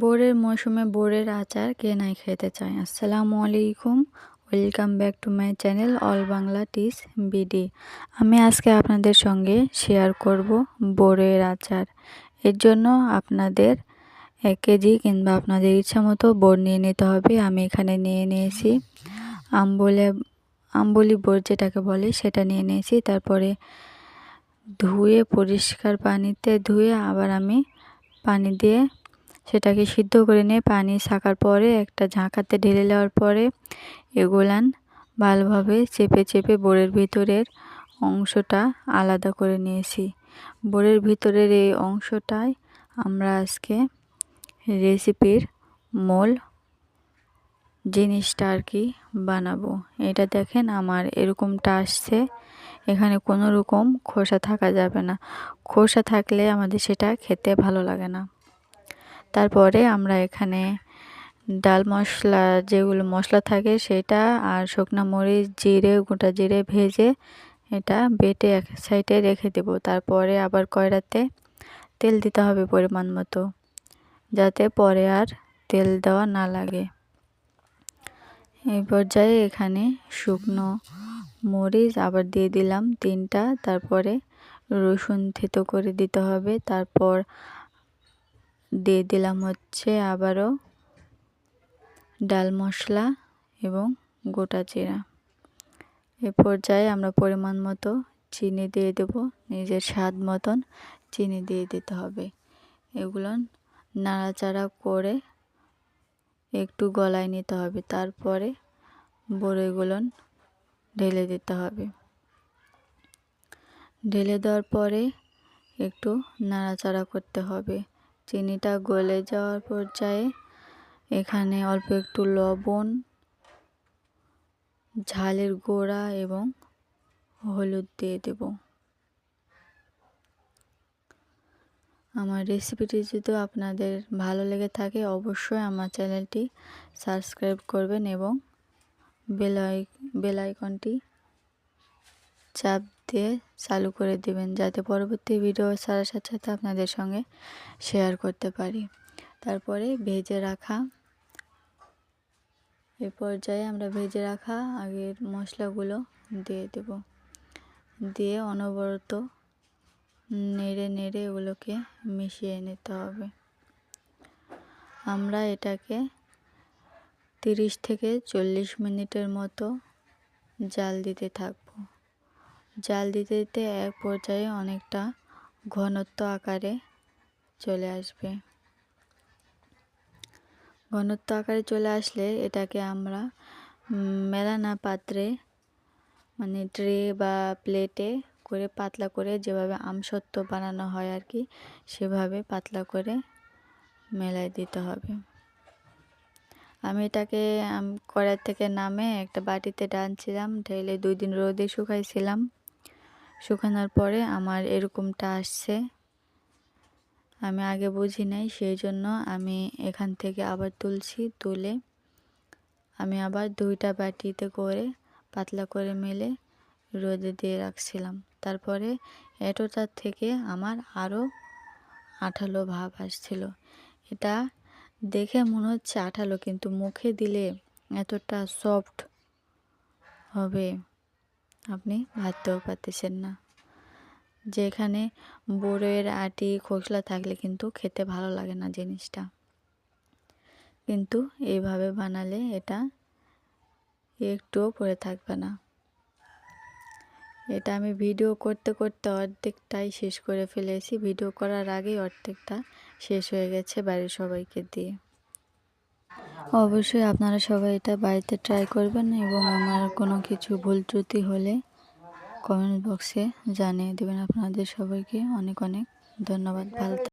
বোরের মৌসুমে বোরের আচার কে নাই খেতে চায়? আসসালামু আলাইকুম। Welcome back to my channel all Bangla tips BD. আমি আজকে আপনাদের সঙ্গে শেয়ার করব বোরের আচার। এর জন্য আপনাদের এক কেজি কিংবা আপনাদের ইচ্ছা মতো বোর নিয়ে নিতে হবে। আমি এখানে নিয়ে নিয়েছি আম্বলে, আম্বলি বোর যেটাকে বলে সেটা নিয়ে নিয়েছি। তারপরে ধুয়ে পরিষ্কার পানিতে ধুয়ে আবার আমি পানি দিয়ে সেটাকে সিদ্ধ করে নিয়ে পানি ছাকার পরে একটা ঝাঁকাতে ঢেলে নেওয়ার পরে এগুলান। ভালোভাবে চেপে চেপে বোরের ভিতরের অংশটা আলাদা করে নিয়েছি। বোরের ভিতরের এই অংশটাই আমরা আজকে রেসিপির মূল জিনিসটা আর কি বানাবো। এটা দেখেন আমার এরকমটা আসছে। এখানে কোনো রকম খোসা থাকা যাবে না। খোসা থাকলে আমাদের সেটা খেতে ভালো লাগে না। তারপরে আমরা এখানে ডাল মশলা যেগুলো মশলা থাকে সেটা আর শুকনো মরিচ, জিরে, গোটা জিরে ভেজে এটা বেটে এক সাইডে রেখে দেব। তারপরে আবার কয়রাতে তেল দিতে হবে পরিমাণ মতো, যাতে পরে আর তেল দেওয়া না লাগে। এই পর্যায়ে এখানে শুকনো মরিচ আবার দিয়ে দিলাম তিনটা, তারপরে রসুন থেতো করে দিতে হবে। তারপর দিয়ে দিলাম হচ্ছে আবারও ডাল মশলা এবং গোটা জিরা। এ পর্যায়ে আমরা পরিমাণ মতো চিনি দিয়ে দেব, নিজের স্বাদ মতন চিনি দিয়ে দিতে হবে। এগুলো নাড়াচাড়া করে একটু গলায় নিতে হবে, তারপরে বড়িগুলো ঢেলে দিতে হবে। ঢেলে দেওয়ার পরে একটু নাড়াচাড়া করতে হবে। চিনিটা গলে যাওয়ার পর্যায়ে এখানে অল্প একটু লবণ, ঝালের গোড়া এবং হলুদ দিয়ে দেব। আমার রেসিপিটি যদি আপনাদের ভালো লেগে থাকে, অবশ্যই আমার চ্যানেলটি সাবস্ক্রাইব করবেন এবং বেলাই বেলাইকনটি চাপ দিয়ে চালু করে দেবেন যাতে পরবর্তী ভিডিও ছাড়ার সাথে সাথে আপনাদের সঙ্গে শেয়ার করতে পারি। তারপরে ভেজে রাখা। এ পর্যায়ে আমরা ভেজে রাখা আগের মশলাগুলো দিয়ে দেব। দিয়ে অনবরত নেড়ে নেড়ে এগুলোকে মিশিয়ে নিতে হবে। আমরা এটাকে তিরিশ থেকে চল্লিশ মিনিটের মতো জাল দিতে থাকব। জাল দিতে দিতে এক পর্যায়ে অনেকটা ঘনত্ব আকারে চলে আসবে। ঘনত্ব আকারে চলে আসলে এটাকে আমরা মেলানা পাত্রে মানে ট্রে বা প্লেটে করে পাতলা করে যেভাবে আমসত্ব বানানো হয় আর কি, সেভাবে পাতলা করে মেলাই দিতে হবে। আমি এটাকে কড়াই থেকে নামে একটা বাটিতে টানছিলাম, ঢেলে দুই দিন রোদে শুকাইছিলাম। শুকানোর পরে আমার এরকমটা আসছে। আমি আগে বুঝি নাই, সেই জন্য আমি এখান থেকে আবার তুলছি, তুলে আমি আবার দুইটা বাটিতে করে, পাতলা করে মেলে রোদে দিয়ে রাখছিলাম। তারপরে এটোটার থেকে আমার আরও আঠালো ভাব আসছিল। এটা দেখে মনে হচ্ছে আঠালো, কিন্তু মুখে দিলে এতটা সফট হবে। আপনি ভাবতেও পারতেছেন না। যেখানে বড়ের আটি খোসলা থাকলে কিন্তু খেতে ভালো লাগে না জিনিসটা। কিন্তু এইভাবে বানালে এটা একটুও পড়ে থাকবে না। এটা আমি ভিডিও করতে করতে অর্ধেকটাই শেষ করে ফেলেছি। ভিডিও করার আগেই অর্ধেকটা শেষ হয়ে গেছে বাড়ির সবাইকে দিয়ে। অবশ্যই আপনারা সবাই এটা বাড়িতে ট্রাই করবেন এবং আমার কোনো কিছু ভুল ত্রুটি হলে কমেন্ট বক্সে জানিয়ে দেবেন। আপনাদের সবাইকে অনেক অনেক ধন্যবাদ। ভালো